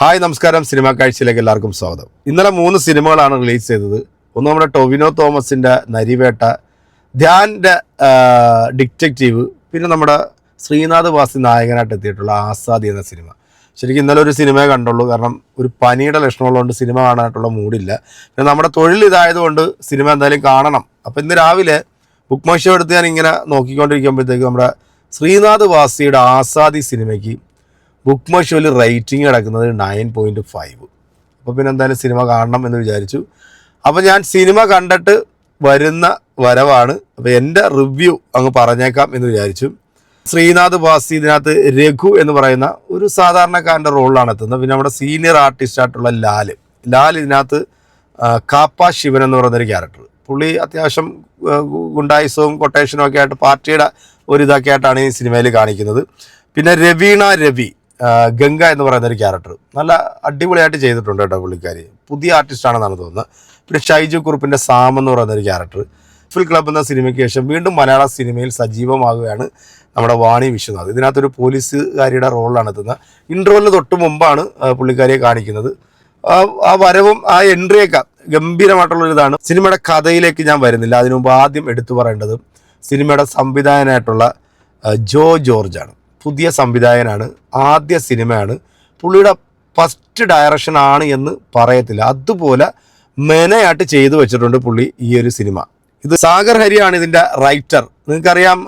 Hi നമസ്കാരം. Cinema കാഴ്ചയിലേക്ക് എല്ലാവർക്കും സ്വാഗതം. ഇന്നലെ മൂന്ന് സിനിമകളാണ് റിലീസ് ചെയ്തത്. ഒന്ന് നമ്മുടെ ടൊവിനോ തോമസിന്റെ നരിവേട്ട ധ്യാന്റെ ഡിറ്റക്റ്റീവ് പിന്നെ നമ്മുടെ ശ്രീനാഥ് വാസി നായകനായിട്ട് എത്തിയിട്ടുള്ള ആസാദി എന്ന സിനിമ. ശരിക്കും ഇന്നലെ ഒരു സിനിമയെ കണ്ടുള്ളൂ. കാരണം ഒരു പനിയുടെ ലക്ഷണമുള്ളതുകൊണ്ട് സിനിമ കാണാനായിട്ടുള്ള മൂഡില്ല. പിന്നെ നമ്മുടെ തൊഴിൽ ഇതായതുകൊണ്ട് സിനിമ എന്തായാലും കാണണം. അപ്പോൾ ഇന്ന് രാവിലെ ബുക്ക് മൈ എടുത്ത് ഞാൻ ഇങ്ങനെ നോക്കിക്കൊണ്ടിരിക്കുമ്പോഴത്തേക്ക് നമ്മുടെ ശ്രീനാഥ് വാസിയുടെ ആസാദി സിനിമയ്ക്ക് ബുക്ക് മൈ റേറ്റിംഗ് കിടക്കുന്നത് നയൻ പോയിന്റ് ഫൈവ് അപ്പോൾ പിന്നെ എന്തായാലും സിനിമ കാണണം എന്ന് വിചാരിച്ചു. അപ്പോൾ ഞാൻ സിനിമ കണ്ടിട്ട് വരുന്ന വരവാണ്. അപ്പോൾ എന്റെ റിവ്യൂ അങ്ങ് പറഞ്ഞേക്കാം എന്ന് വിചാരിച്ചു. ശ്രീനാഥ് ബാസി ഇതിനകത്ത് രഘു എന്ന് പറയുന്ന ഒരു സാധാരണക്കാരന്റെ റോളിലാണ് എത്തുന്നത്. പിന്നെ നമ്മുടെ സീനിയർ ആർട്ടിസ്റ്റ് ആയിട്ടുള്ള ലാൽ ലാൽ ഇതിനകത്ത് കാപ്പ ശിവൻ എന്ന് പറയുന്നൊരു ക്യാരക്ടർ പുള്ളി അത്യാവശ്യം ഗുണ്ടായുസവും കൊട്ടേഷനും ഒക്കെ ആയിട്ട് പാർട്ടിയുടെ ഒരു ഇതൊക്കെ ആയിട്ടാണ് ഈ സിനിമയിൽ കാണിക്കുന്നത്. പിന്നെ രവീണ രവി ഗംഗ എന്ന് പറയുന്ന ഒരു ക്യാരക്ടർ നല്ല അടിപൊളിയായിട്ട് ചെയ്തിട്ടുണ്ട് കേട്ടോ പുള്ളിക്കാരി. പുതിയ ആർട്ടിസ്റ്റ് ആണെന്നാണ് തോന്നുന്നത്. പിന്നെ ഷൈജു കുറുപ്പിന്റെ സാം എന്ന് പറയുന്ന ഒരു ക്യാരക്ടർ ഫിൽ ക്ലബ് എന്ന സിനിമയ്ക്ക് ശേഷം വീണ്ടും മലയാള സിനിമയിൽ സജീവമാകുകയാണ് നമ്മുടെ വാണി വിശ്വനാഥ്. ഇതിനകത്തൊരു പോലീസുകാരിയുടെ റോളിലാണ് എത്തുന്നത്. ഇൻട്രോലിന് തൊട്ട് മുമ്പാണ് പുള്ളിക്കാരിയെ കാണിക്കുന്നത്. ആ- വരവും ആ എൻട്രിയൊക്കെ ഗംഭീരമായിട്ടുള്ള ഇതാണ് സിനിമയുടെ കഥയിലേക്ക് ഞാൻ വരുന്നില്ല. അതിനു മുമ്പ് ആദ്യം എടുത്തു പറയേണ്ടത് സിനിമയുടെ സംവിധായകനായിട്ടുള്ള ജോ ജോർജാണ് പുതിയ സംവിധായകനാണ് ആദ്യ സിനിമയാണ്. പുള്ളിയുടെ ഫസ്റ്റ് ഡയറക്ഷൻ ആണ് എന്ന് പറയത്തില്ല. അതുപോലെ മെനയായിട്ട് ചെയ്തു വെച്ചിട്ടുണ്ട് പുള്ളി ഈ ഒരു സിനിമ. ഇത് സാഗർ ഹരിയാണ് ഇതിന്റെ റൈറ്റർ നിങ്ങൾക്കറിയാം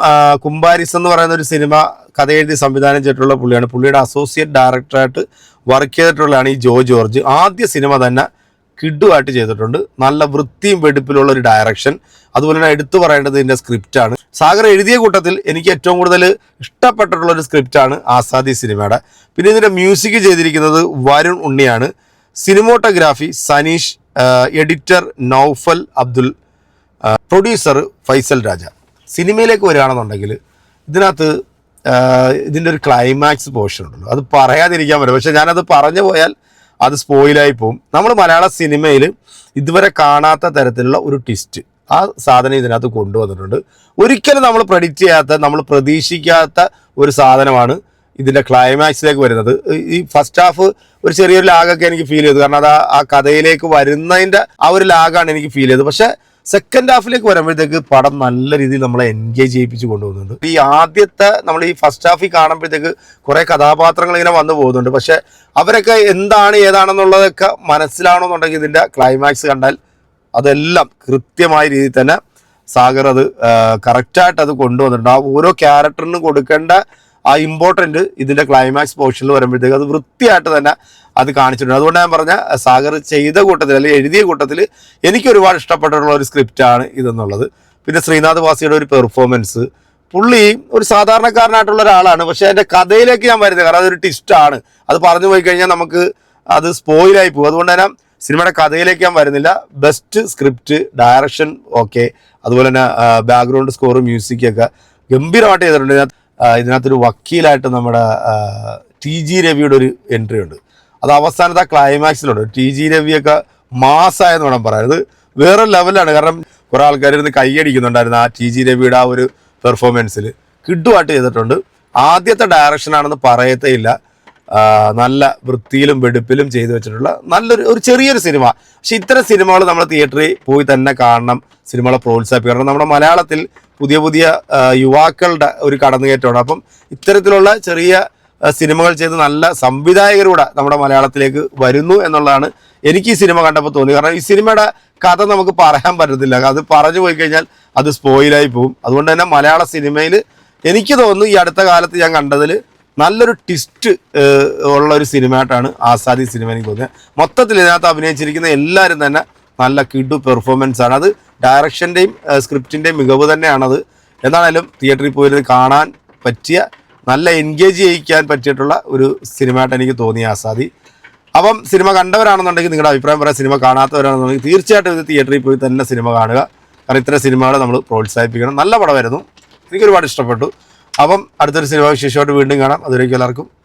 കുംബാരിസ് എന്ന് പറയുന്ന ഒരു സിനിമ കഥ എഴുതി സംവിധാനം ചെയ്തിട്ടുള്ള പുള്ളിയാണ്. പുള്ളിയുടെ അസോസിയേറ്റ് ഡയറക്ടറായിട്ട് വർക്ക് ചെയ്തിട്ടുള്ളതാണ് ഈ ജോ ജോർജ്. ആദ്യ സിനിമ തന്നെ കിഡുമായിട്ട് ചെയ്തിട്ടുണ്ട്. നല്ല വൃത്തിയും വെടുപ്പിലുള്ള ഒരു ഡയറക്ഷൻ അതുപോലെ തന്നെ എടുത്തു പറയേണ്ടത് ഇതിന്റെ സ്ക്രിപ്റ്റാണ് സാഗർ എഴുതിയ കൂട്ടത്തിൽ എനിക്ക് ഏറ്റവും കൂടുതൽ ഇഷ്ടപ്പെട്ടിട്ടുള്ള ഒരു സ്ക്രിപ്റ്റാണ് ആസാദി സിനിമയുടെ. പിന്നെ ഇതിന്റെ മ്യൂസിക് ചെയ്തിരിക്കുന്നത് Varun ഉണ്ണിയാണ്. Cinematography Saneesh editor Noufal Abdul producer Faisal Raja. സിനിമയിലേക്ക് വരികയാണെന്നുണ്ടെങ്കിൽ ഇതിനകത്ത് ഇതിന്റെ ഒരു ക്ലൈമാക്സ് പോർഷൻ ഉണ്ടല്ലോ. അത് പറയാതിരിക്കാൻ പറ്റും പക്ഷേ ഞാനത് പറഞ്ഞു പോയാൽ അത് സ്പോയിലായി പോകും നമ്മൾ മലയാള സിനിമയിൽ ഇതുവരെ കാണാത്ത തരത്തിലുള്ള ഒരു ട്വിസ്റ്റ് ആ സാധനം ഇതിനകത്ത് കൊണ്ടുവന്നിട്ടുണ്ട്. ഒരിക്കലും നമ്മൾ പ്രഡിക്റ്റ് ചെയ്യാത്ത നമ്മൾ പ്രതീക്ഷിക്കാത്ത ഒരു സാധനമാണ് ഇതിന്റെ ക്ലൈമാക്സിലേക്ക് വരുന്നത്. ഈ ഫസ്റ്റ് ഹാഫ് ഒരു ചെറിയൊരു ലാഗൊക്കെ എനിക്ക് ഫീൽ ചെയ്തു. കാരണം അത് ആ കഥയിലേക്ക് വരുന്നതിന്റെ ആ ഒരു ലാഗാണ് എനിക്ക് ഫീൽ ചെയ്തത്. പക്ഷേ സെക്കൻഡ് ഹാഫിലേക്ക് വരുമ്പോഴത്തേക്ക് പടം നല്ല രീതിയിൽ നമ്മളെ എൻഗേജ് ചെയ്യിപ്പിച്ച് കൊണ്ടുപോകുന്നുണ്ട്. ഈ ആദ്യത്തെ നമ്മൾ ഈ ഫസ്റ്റ് ഹാഫിൽ കാണുമ്പോഴത്തേക്ക് കുറേ കഥാപാത്രങ്ങൾ ഇങ്ങനെ വന്നു പോകുന്നുണ്ട്. പക്ഷെ അവരൊക്കെ എന്താണ് ഏതാണെന്നുള്ളതൊക്കെ മനസ്സിലാവണമെന്നുണ്ടെങ്കിൽ ഇതിന്റെ ക്ലൈമാക്സ് കണ്ടാൽ അതെല്ലാം കൃത്യമായ രീതിയിൽ തന്നെ സാഗർ അത് കറക്റ്റായിട്ട് അത് കൊണ്ടുവന്നിട്ടുണ്ട്. ആ ഓരോ ക്യാരക്ടറിനും കൊടുക്കേണ്ട ആ ഇമ്പോർട്ടന്റ് ഇതിന്റെ ക്ലൈമാക്സ് പോർഷനിൽ വരുമ്പോഴത്തേക്ക് അത് വൃത്തിയായിട്ട് തന്നെ അത് കാണിച്ചിട്ടുണ്ട്. അതുകൊണ്ട് ഞാൻ പറഞ്ഞ സാഗർ ചെയ്ത കൂട്ടത്തിൽ അല്ലെങ്കിൽ എഴുതിയ കൂട്ടത്തിൽ എനിക്ക് ഒരുപാട് ഇഷ്ടപ്പെട്ടിട്ടുള്ള ഒരു സ്ക്രിപ്റ്റാണ് ഇതെന്നുള്ളത്. പിന്നെ ശ്രീനാഥ് വാസിയുടെ ഒരു പെർഫോമൻസ് പുള്ളി ഒരു സാധാരണക്കാരനായിട്ടുള്ള ഒരാളാണ്. പക്ഷെ അതിന്റെ കഥയിലേക്ക് ഞാൻ വരുന്നത് കാരണം അതൊരു ട്വിസ്റ്റാണ് അത് പറഞ്ഞു പോയി കഴിഞ്ഞാൽ നമുക്ക് അത് സ്പോയിലായി പോകും. അതുകൊണ്ട് തന്നെ സിനിമയുടെ കഥയിലേക്ക് ഞാൻ വരുന്നില്ല. ബെസ്റ്റ് സ്ക്രിപ്റ്റ് ഡയറക്ഷൻ ഓക്കെ അതുപോലെ തന്നെ ബാക്ക്ഗ്രൗണ്ട് സ്കോർ മ്യൂസിക്കൊക്കെ ഗംഭീരമായിട്ട് ചെയ്തിട്ടുണ്ട്. ഇതിനകത്തൊരു വക്കീലായിട്ട് നമ്മുടെ ടി ജി രവിയുടെ ഒരു എൻട്രി ഉണ്ട്. അത് അവസാനത്തെ ക്ലൈമാക്സിലുണ്ട് ടി ജി രവിയൊക്കെ മാസമായെന്ന് വേണം പറയാം ഇത് വേറെ ലെവലാണ് കാരണം കുറേ ആൾക്കാർ ഇരുന്ന് കൈയടിക്കുന്നുണ്ടായിരുന്നു ആ ടി ജി രവിയുടെ ആ ഒരു പെർഫോമൻസിൽ കിഡുമായിട്ട് ചെയ്തിട്ടുണ്ട്. ആദ്യത്തെ ഡയറക്ഷൻ ആണെന്ന് പറയത്തേ ഇല്ല ആ, നല്ല വൃത്തിയിലും വെടുപ്പിലും ചെയ്തു വെച്ചിട്ടുള്ള നല്ലൊരു ഒരു ചെറിയൊരു സിനിമ. പക്ഷെ ഇത്തരം സിനിമകൾ നമ്മൾ തിയേറ്ററിൽ പോയി തന്നെ കാണണം സിനിമകളെ പ്രോത്സാഹിപ്പിക്കണം. നമ്മുടെ മലയാളത്തിൽ പുതിയ പുതിയ യുവാക്കളുടെ ഒരു കടന്നുകയറ്റമാണ്. അപ്പം ഇത്തരത്തിലുള്ള ചെറിയ സിനിമകൾ ചെയ്ത് നല്ല സംവിധായകരൂടെ നമ്മുടെ മലയാളത്തിലേക്ക് വരുന്നു എന്നുള്ളതാണ് എനിക്ക് ഈ സിനിമ കണ്ടപ്പോൾ തോന്നി കാരണം ഈ സിനിമയുടെ കഥ നമുക്ക് പറയാൻ പറ്റത്തില്ല. അത് പറഞ്ഞു പോയി കഴിഞ്ഞാൽ അത് സ്പോയിലായി പോകും അതുകൊണ്ട് തന്നെ മലയാള സിനിമയിൽ എനിക്ക് തോന്നുന്നു ഈ അടുത്ത കാലത്ത് ഞാൻ കണ്ടതിൽ നല്ലൊരു ട്വിസ്റ്റ് ഉള്ള ഒരു സിനിമയായിട്ടാണ് ആസാദി സിനിമ എനിക്ക് തോന്നിയത്. മൊത്തത്തിൽ ഇതിനകത്ത് അഭിനയിച്ചിരിക്കുന്ന എല്ലാവരും തന്നെ നല്ല കിഡു പെർഫോമൻസ് ആണ്. അത് ഡയറക്ഷന്റെയും സ്ക്രിപ്റ്റിന്റെയും മികവ് തന്നെയാണത്. എന്നാണേലും തിയേറ്ററിൽ പോയിരുന്ന് കാണാൻ പറ്റിയ നല്ല എൻഗേജ് ചെയ്യിക്കാൻ പറ്റിയിട്ടുള്ള ഒരു സിനിമയായിട്ട് എനിക്ക് തോന്നി ആസാദി. അപ്പം സിനിമ കണ്ടവരാണെന്നുണ്ടെങ്കിൽ നിങ്ങളുടെ അഭിപ്രായം പറയാൻ സിനിമ കാണാത്തവരാണെന്നുണ്ടെങ്കിൽ തീർച്ചയായിട്ടും ഇത് തിയേറ്ററിൽ പോയി തന്നെ സിനിമ കാണുക. കാരണം ഇത്തരം സിനിമകൾ നമ്മൾ പ്രോത്സാഹിപ്പിക്കണം. നല്ല പടമായിരുന്നു. എനിക്ക് ഒരുപാട് ഇഷ്ടപ്പെട്ടു. അപ്പം അടുത്തൊരു സിനിമ വിശേഷമായിട്ട് വീണ്ടും കാണാം. അതുവരേക്കും എല്ലാവർക്കും